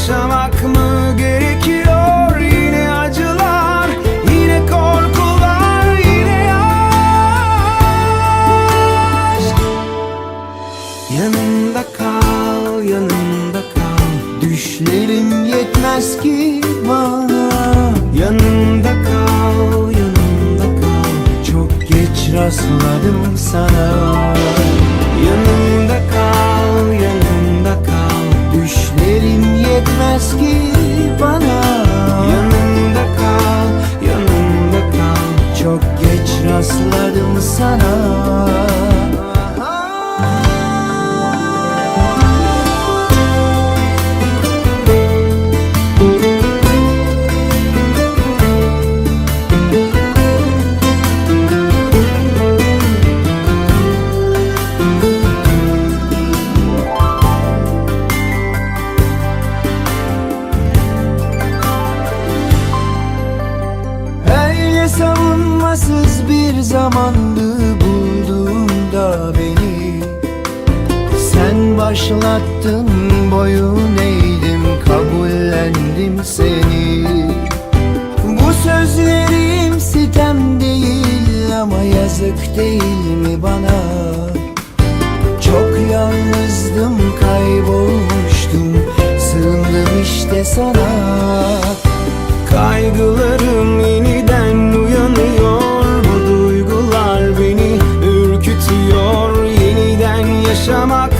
yaşamak mı gerekiyor? Yine acılar, yine korkular, yine aşk Yanımda kal, yanımda kal. Düşlerim yetmez ki bana. Yanımda kal, yanımda kal. Çok geç rastladım sana sana. Savunmasız bir zamandı Sen başlattın boyun eğdim kabullendim seni. Bu sözlerim sitem değil ama yazık değil mi bana? Çok yalnızdım kaybolmuştum sığındım işte sana. Kaygılarım yeniden uyanıyor Bu duygular beni ürkütüyor. Yeniden yaşamak